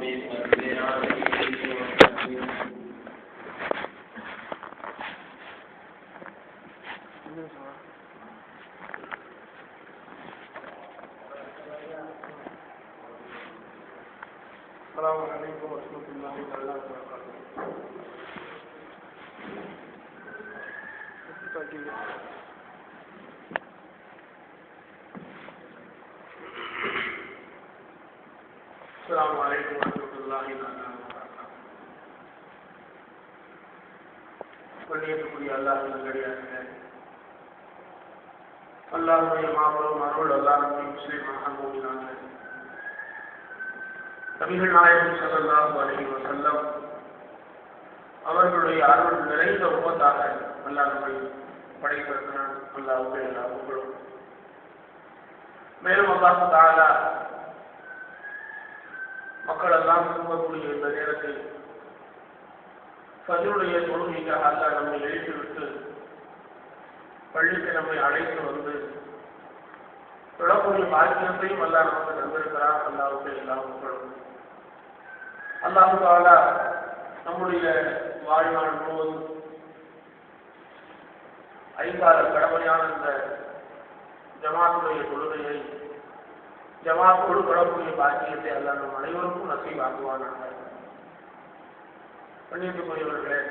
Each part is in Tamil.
صل عليه وسلم السلام عليكم ورحمة الله تعالى وبركاته. السلام عليكم ورحمة الله تعالى وبركاته. கண்ணியத்துக்குரிய அல்லாஹ் நல்லடியார்களே அல்லாஹுடைய மாபெரும் அருள் அல்லாஹ் முஸ்லீமாக மூடினார்கள் நபிகள் நாயகம் ஸல்லல்லாஹு அலைஹி வஸல்லம் அவர்களுடைய அருள் நிறைந்த உமத்தாக அல்லாஹ் நம்மை படைத்திருக்கிறான் அல்லாஹ்வுக்கு எல்லா புகழும் மேலும் அல்லாஹ் தஆலா மக்கள் எல்லாம் விரும்பக்கூடிய இந்த நேரத்தில் ஃபஜ்ருடைய தொழுகைக்காக அல்ல நம்மை எழுப்பிவிட்டு பள்ளிக்கு நம்மை அழைத்து வந்து தொடக்கூடிய பாக்கியத்தையும் அல்லா நமக்கு தந்திருக்கிறார் அல்லாவுக்கு எல்லாம் புகழும் அல்லாஹு நம்முடைய வாழ்நாள் முழுவதும் ஐந்தாறு கடமையான இந்த ஜமாத்துடைய தொழுகையை ஜமாத்தோடு தொடர்புடைய பாக்கியத்தை அல்ல நம் அனைவருக்கும் நசீவாக்குவானாக பண்ணியிருக்கக்கூடியவர்களே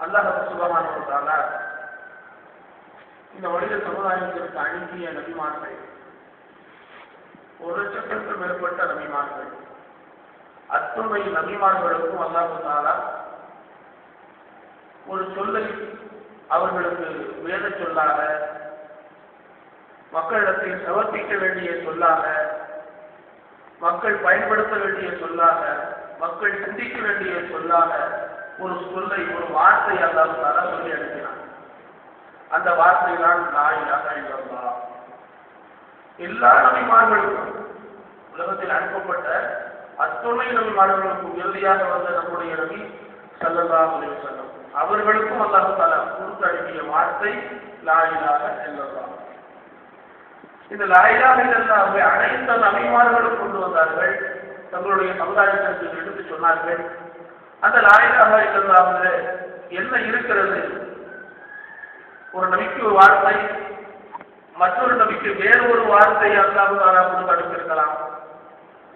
அல்லாஹ் சுபமானவர்களால இந்த மனித சமுதாயத்திற்கு அனுப்பிய நபிமார்கள் ஒரு லட்சத்திற்கும் மேற்பட்ட நபிமார்கள் அத்துணை நபிமார்களுக்கும் அல்லாஹு தாலா ஒரு சொல்லை அவர்களுக்கு வேத சொல்லாக மக்களிடத்தில் சமர்ப்பிக்க வேண்டிய சொல்லாக மக்கள் பயன்படுத்த வேண்டிய சொல்லாக மக்கள் சிந்திக்க வேண்டிய சொல்லாக ஒரு சொல்லை ஒரு வார்த்தை அல்லாஹ் தர சொல்லி அனுப்பினான். அந்த வார்த்தை தான் நாயிலாக இல்லல்லா எல்லா நபிமார்களுக்கும் உலகத்தில் அனுப்பப்பட்ட அத்துணை நபிமார்களுக்கும் இறுதியாக வந்த நம்முடைய நபி சல்லல்லா அலைஹி சொல்லம் அவர்களுக்கும் அல்லாஹ் தலா கொடுத்து அனுப்பிய வார்த்தை லா இலாஹ இந்த லா இலாஹ அனைத்து நபிமார்களும் கொண்டு வந்தார்கள். தங்களுடைய சமுதாயத்திற்கு எடுத்து சொன்னார்கள். அந்த லாயிலாக இலாஹ என்ன இருக்கிறது? ஒரு நபிக்கு ஒரு வார்த்தை மற்றொரு நபிக்கு வேறு ஒரு வார்த்தை அல்லாஹ் தஆலா கொண்டு அனுப்பியிருக்கலாம்.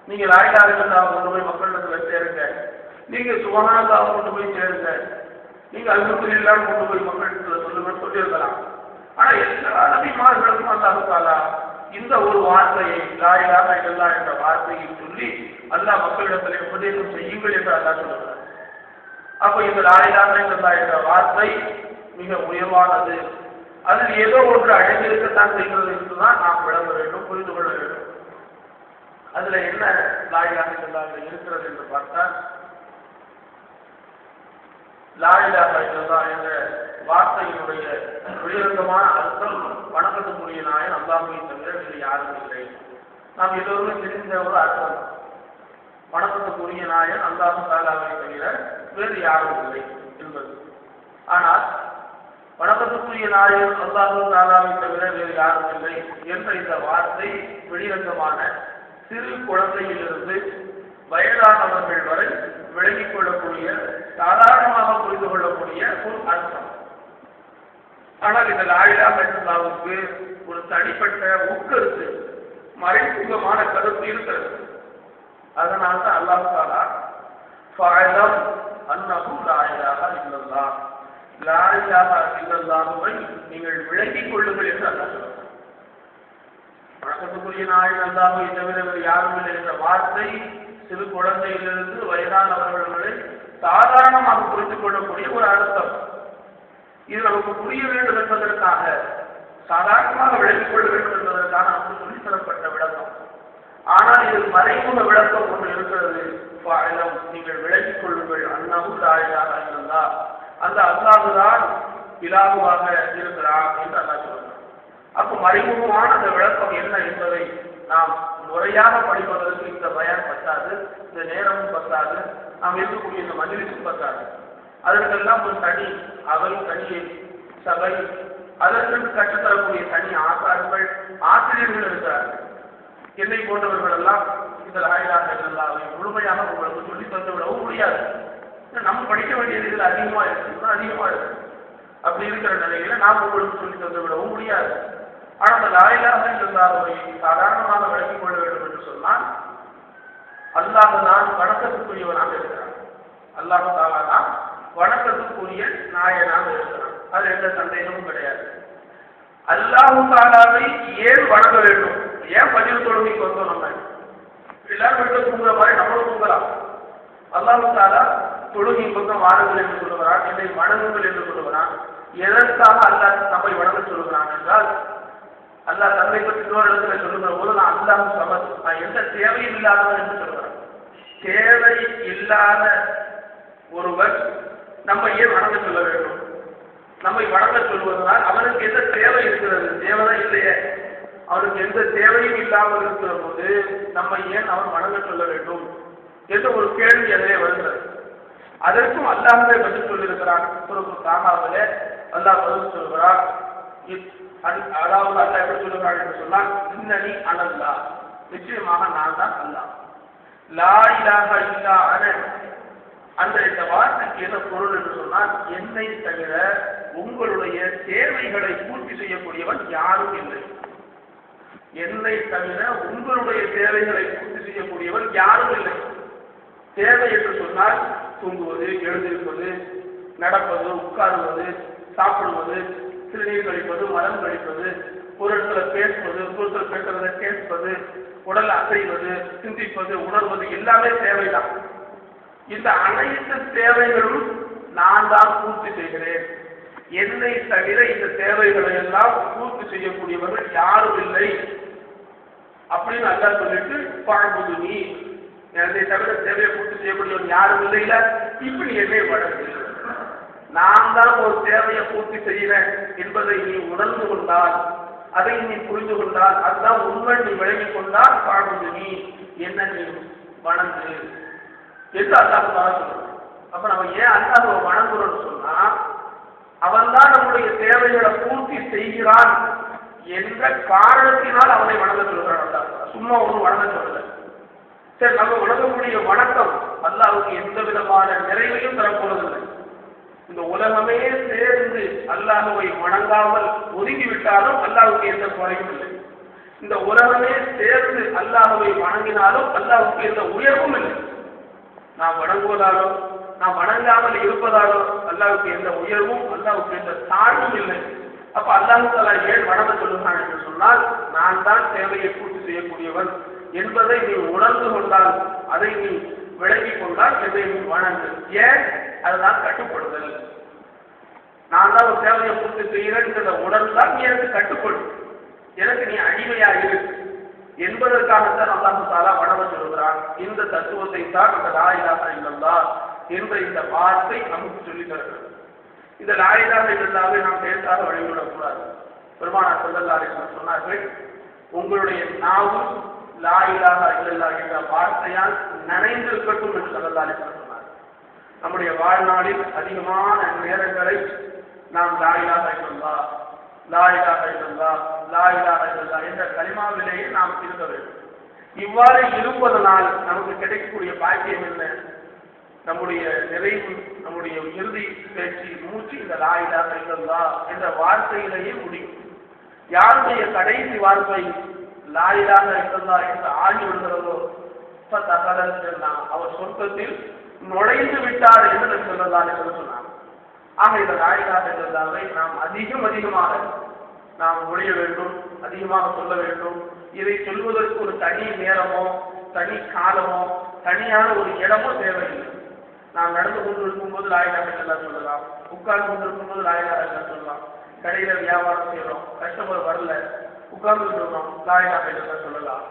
நீங்க லாயிலாக இருந்தால் கொண்டு போய் மக்களிடத்துல சேருங்க. நீங்க சுகமானதாக கொண்டு போய் சேருங்க. நீங்க இல்லாமல் கொண்டு போய் மக்களிடத்துல சொல்லுங்க சொல்லியிருக்கலாம். ஆனா எல்லா நபிமார்களுக்கும் அல்லாஹு தாலா இந்த ஒரு வார்த்தையை லாயிலாக இல்லா என்ற வார்த்தையை சொல்லி அல்லாஹ் மக்களிடத்திலே உபதேசம் செய்யுங்கள் என்று அல்லாஹ் சொல்லுகிறார் அப்ப இந்த லாயிலாக இல்லா என்ற வார்த்தை மிக உயர்வானது. அதில் ஏதோ ஒன்று அடங்கியிருக்கத்தான் செய்கிறது என்றுதான் நாம் விளங்க வேண்டும் புரிந்து கொள்ள வேண்டும். அதுல என்ன லாயிலாக இல்லல்லாஹ் இருக்கிறது என்று பார்த்தால் லாயிலாக இல்லல்லாஹ் என்ற வார்த்தையினுடைய வெளிரங்கமான அர்த்தம் வணக்கத்துக்குரிய நாயன் அல்லாஹுவை தவிர வேறு யாரும் இல்லை. நாம் எல்லோருமே தெரிந்த ஒரு அர்த்தம். வணக்கத்துக்குரிய நாயன் அல்லாஹு தாலாவை தவிர வேறு யாரும் இல்லை என்பது. ஆனால் வணக்கத்துக்குரிய நாயன் அல்லாஹு தாலாவை தவிர வேறு யாரும் இல்லை என்ற இந்த வார்த்தை வெளிரங்கமான சிறு குழந்தையிலிருந்து வயதானவர்கள் வரை விளங்கிக் கொள்ளக்கூடிய சாதாரணமாக புரிந்து கொள்ளக்கூடிய ஒரு அர்த்தம். ஆனால் இந்த லாயிலா மெல்லாவுக்கு ஒரு தனிப்பட்ட உட்கருத்து மறைமுகமான கருத்து இருக்கிறது. அதனால தான் அல்லாஹ் தாலா ஃபாயிலம் அன்னஹு லாயிலாக இல்லல்லா லாயிலாக இல்லல்லாஹுவை நீங்கள் விளங்கிக் கொள்ளுங்கள் என்று அல்லாஹ் சொல்றார் வணக்கத்துக்குரிய நாய் அல்லாஹை தவிர வேறு யாரும் இல்லை என்ற வார்த்தை சிறு குழந்தையிலிருந்து வயதானவர்களை சாதாரணமாக புரிந்து கொள்ளக்கூடிய ஒரு அர்த்தம். இது நமக்கு புரிய வேண்டும் என்பதற்காக சாதாரணமாக விளங்கிக் கொள்ள வேண்டும் என்பதற்காக நமக்கு சொல்லித் தரப்பட்ட விளக்கம். ஆனால் இது மறைமுக விளக்கம் ஒன்று இருக்கிறது. பாடம் நீங்கள் விளங்கிக் கொள்ளுங்கள். அண்ணாவும் தாயாக இருந்தா அந்த அல்லாஹுதான் இலாகுவாக இருக்கிறார் என்று அல்லா சொல்கிறார் அப்போ மறைமுகமான அந்த விளக்கம் என்ன என்பதை நாம் முறையாக படிப்பதற்கு இந்த பயம் பத்தாது இந்த நேரமும் பத்தாது நாம் இருக்கக்கூடிய இந்த மஜிலிசும் பத்தாது. அதற்கெல்லாம் ஒரு தனி அவை தனி சபை அதற்கு கற்றுத்தரக்கூடிய தனி ஆசாரங்கள் ஆசிரியர்கள் இருக்கிறார்கள் என்னை போன்றவர்கள் எல்லாம் இந்த ஆயிலாக இலாஹ முழுமையாக உங்களுக்கு சொல்லி தந்து விடவும் முடியாது நம்ம படிக்க வேண்டியது இதில் அதிகமாக இருக்கு அதிகமாக இருக்கு. அப்படி இருக்கிற நிலையில நாம் உங்களுக்கு சொல்லி தந்து விடவும் முடியாது. ஆனால் அந்த லாயிலாக இல்லல்லாவை சாதாரணமாக விளக்கிக் கொள்ள வேண்டும் என்று சொன்னால் அல்லாஹ் தான் வணக்கத்துக்குரியவனாக இருக்கிறான். அல்லாஹ் தாலா தான் வணக்கத்துக்குரிய நாயனாக இருக்கிறான். அது எந்த சந்தேகமும் கிடையாது. அல்லாஹு தாலாவை ஏன் வணங்க வேண்டும்? ஏன் பதிவு தொழுமைக்கு வந்தோம் நம்ம? எல்லாரும் வீட்டில் தூங்குற மாதிரி நம்மளும் தூங்கலாம். அல்லாஹு தாலா தொழுகை பக்கம் வாருங்கள் என்று சொல்லுகிறான் என்னை வணங்குங்கள் என்று சொல்லுகிறான். எதற்காக அல்லாஹ் நம்மை வணங்க சொல்லுகிறான் என்றால் அல்லாஹ் தன்னை பற்றி இன்னொரு இடத்துல சொல்லுகிற போது நான் அல்லாஹ் சமத் நான் எந்த தேவையும் இல்லாதவன் என்று சொல்லுகிறேன். தேவை இல்லாத ஒருவர் நம்ம ஏன் வணங்க சொல்ல வேண்டும். நம்மை வணங்க சொல்வதனால் அவனுக்கு எந்த தேவை இருக்கிறது? தேவைதான் இல்லையே. அவனுக்கு எந்த தேவையும் இல்லாமல் இருக்கிற போது நம்ம ஏன் அவன் வணங்க சொல்ல வேண்டும் என்ற ஒரு கேள்வி அதிலே வருகிறது. அதற்கும் அல்லாமலே பதில் சொல்லியிருக்கிறான். சுரப்பு தாகாவிலே அல்லாஹ் பதில் சொல்கிறான். அதாவது அல்லா எப்படி சொல்லுகிறான் என்று சொன்னால் இன்னனி அனல்லா நிச்சயமாக நான் தான் அல்லா லா இலாஹ இல்லா அன அந்த இந்த வார்த்தைக்கு என்ன பொருள் என்று சொன்னால் என்னை தவிர உங்களுடைய தேவைகளை பூர்த்தி செய்யக்கூடியவன் யாரும் இல்லை. என்னை தவிர உங்களுடைய தேவைகளை பூர்த்தி செய்யக்கூடியவன் யாரும் இல்லை. தேவை என்று சொன்னால் தூங்குவது எழுந்திருப்பது நடப்பது உட்காருவது சாப்பிடுவது சிறுநீர் கழிப்பது மரம் கழிப்பது ஒரு பேசுவது பொருட்கள் பேசுவதை பேசுறதை கேட்பது உடல் அசைவது சிந்திப்பது உணர்வது எல்லாமே தேவைதான். இந்த அனைத்து தேவைகளும் நான் தான் பூர்த்தி செய்கிறேன். என்னை தவிர இந்த தேவைகளை எல்லாம் பூர்த்தி செய்யக்கூடியவர்கள் யாரும் இல்லை. அப்படின்னு அல்லா சொல்லிட்டு பாழ்புது நீ என்னை தவிர தேவையை பூர்த்தி செய்யக்கூடியவன் யாரும் இல்லைல இப்படி என்னை வழங்கு நான் தான் ஒரு தேவையை பூர்த்தி செய்கிறேன் என்பதை நீ உணர்ந்து கொண்டால் அதை நீ புரிந்து கொண்டால் அதுதான் உண்மை நீ விளங்கிக் கொண்டால் பாழ்புது நீ என்ன நீ வணங்கு. என்று அல்லாஹ் சொல்றான்? அப்ப நம்ம ஏன் அல்லாஹ் வணங்குறோம்னு சொன்னா அவன் தான் நம்முடைய தேவைகளை பூர்த்தி செய்கிறான் என்ற காரணத்தினால் அவனை வணங்க சொல்கிறான் அல்லாஹ் சும்மா ஒன்றும் வணங்க சொல்லல. சரி நம்ம வணங்கக்கூடிய வணக்கம் அல்லாஹுக்கு எந்த விதமான நிறைவையும் தரப்போவதில்லை. இந்த உலகமே சேர்ந்து அல்லாஹுவை வணங்காமல் ஒதுங்கிவிட்டாலும் அல்லாஹுக்கு எந்த குறையும் இல்லை. இந்த உலகமே சேர்ந்து அல்லாஹுவை வணங்கினாலும் அல்லாஹுக்கு எந்த உயர்வும் இல்லை. நாம் வணங்குவதாலோ நாம் வணங்காமல் இருப்பதாலோ அல்லாவுக்கு எந்த உயர்வும் அல்லாவுக்கு எந்த தாழ்வும் இல்லை. அப்ப அல்லாஹு தலா ஏன் வணங்க சொல்லுகிறான் என்று சொன்னால் நான் தான் தேவையை பூர்த்தி செய்யக்கூடியவன் என்பதை நீ உணர்ந்து கொண்டால் அதை நீ விளங்கிக் கொண்டால் என்னை நீ வணங்கு. ஏன்? அதுதான் கட்டுப்படுதல் நான் தான் ஒரு தேவையை பூர்த்தி செய்கிறேன் உணர்ந்தால் நீ எனக்கு கட்டுப்படும். எனக்கு நீ அடிமையாக இருக்கு என்பதற்காகத்தான் அல்லாஹு தாலா வணவன் சொல்கிறான் இந்த தத்துவத்தை தான் இந்த லாயிலாக இல்லல்லா என்ற இந்த வார்த்தை நமக்கு சொல்லி தருகிறது இந்த லாயிலாக இருந்தாவே நாம் பேசாத வழிவிடக்கூடாது பெருமானார் செல்லல்லாரை சொன்னார்கள் உங்களுடைய நாவும் லாயிலாக இல்லல்லா என்ற வார்த்தையால் நனைந்திருக்கட்டும் என்று செல்லல்லாரை சொன்னார். நம்முடைய வாழ்நாளில் அதிகமான நேரங்களை நாம் லாயிலாக இல்லல்லா லாயிலாக இல்லல்லா லாயிலாக என்ற களிமாவிலேயே நாம் இருக்க வேண்டும். இவ்வாறு இருப்பதனால் நமக்கு கிடைக்கக்கூடிய பாக்கியம் என்ன? நம்முடைய நிறைவு நம்முடைய இறுதி பேச்சு மூச்சு இந்த லாயிலா இல்லல்லா என்ற வார்த்தையிலேயே முடியும். யாருடைய கடைசி வார்த்தை லாயிலாக இருந்ததா என்று ஆகி விடுகிறதோ சொன்னான் அவர் சொர்க்கத்தில் நுழைந்து விட்டார் என்று சொல்லலாம் என்று சொன்னான் சொன்னார். ஆக இந்த லாயிலாக இல்லல்லாவை நாம் அதிகம் அதிகமாக நாம் ஒழிய வேண்டும் அதிகமாக சொல்ல வேண்டும். இதை சொல்வதற்கு ஒரு தனி நேரமோ தனி காலமோ தனியான ஒரு இடமோ தேவையில்லை. நாம் நடந்து கொண்டு இருக்கும்போது லாயிலாக சொல்லலாம். உட்கார்ந்து கொண்டு போது லாயிலாக சொல்லலாம். கடையில வியாபாரம் செய்யறோம் கஸ்டமர் வரல உட்கார்ந்து இருக்கோம் லாயிலாக சொல்லலாம்.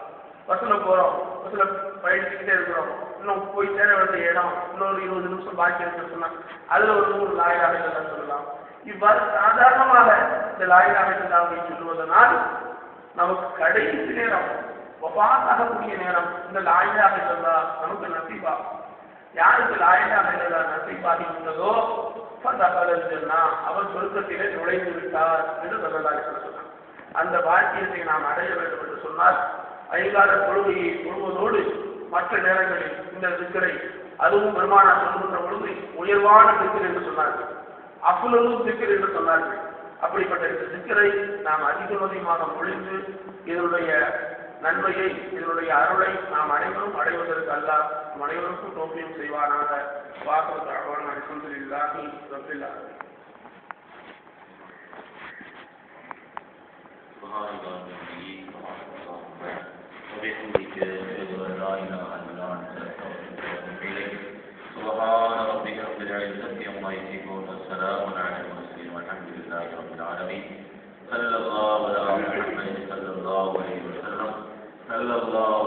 பஸ்ல போறோம் பஸ்ல பயணிச்சுக்கிட்டே இருக்கிறோம். இன்னும் போய் சேர வேண்டிய இடம் இன்னொரு இருபது நிமிஷம் பாக்கி இருக்கு சொன்னா அதுல ஒரு நூறு லாயிலாக சொல்லலாம். இவ்வாறு சாதாரணமாக இந்த லாயிலாக இல்லாமை சொல்லுவதனால் நமக்கு கடைசி நேரம் ஒப்பாத்தாகக்கூடிய நேரம் இந்த லாயிலாக இல்லல்லா நமக்கு நசீபா யாருக்கு லாயிலாக இல்லல்லா நசீபாகி உள்ளதோ சொன்னா அவர் சொர்க்கத்திலே நுழைந்து விட்டார் என்று சொல்லலாம் சொன்னார். அந்த பாக்கியத்தை நாம் அடைய வேண்டும் என்று சொன்னால் ஐங்கால தொழுகையை தொழுவதோடு மற்ற நேரங்களில் இந்த சிக்கரை அதுவும் பெருமானா சொல்லுகின்ற பொழுது உயர்வான சிக்கர் என்று சொன்னார்கள். அப்புலும் திக்கர் என்று சொன்னார்கள் அப்படிப்பட்ட இந்த திக்கரை நாம் அதிகம் அதிகமாக மொழிந்து இதனுடைய நன்மையை இதனுடைய அருளை நாம் அனைவரும் அடைவதற்கு அல்லாஹ் நம் அனைவருக்கும் நோக்கியம் செய்வானாக வாசல் தகவல் அல்ஹம்துலில்லாஹி ரப்பில் ஆலமீன் سبحان الله وبحمده وبحمدك أشهد أن لا إله إلا أنت العزة عما يصفون والسلام على المرسلين والحمد لله رب العالمين. صلى الله على محمد صلى الله عليه وسلم. صلى الله